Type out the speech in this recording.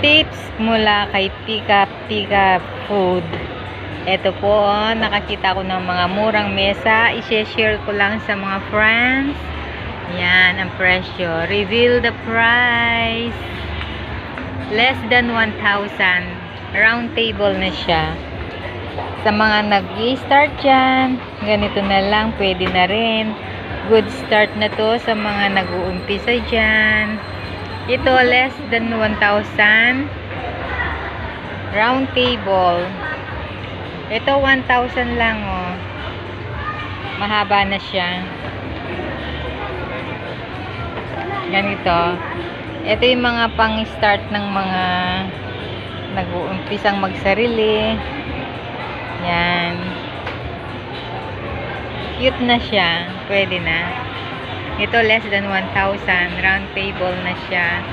tips mula kay Pika Pika Food. Ito po, oh, nakakita ko ng mga murang mesa. I-share ko lang sa mga friends. Yan, ang presyo. Reveal the price. Less than 1,000. Round table na siya. Sa mga nag-start dyan, ganito na lang, pwede na rin. Good start na to sa mga nag-uumpisa dyan. Ito, less than 1,000. Round table. Ito, 1,000 lang, oh. Mahaba na siya. Ganito. Ito yung mga pang-start ng mga nag-uumpisang magsarili. Yan. Cute na siya. Pwede na. Ito less than 1,000. Round table na siya.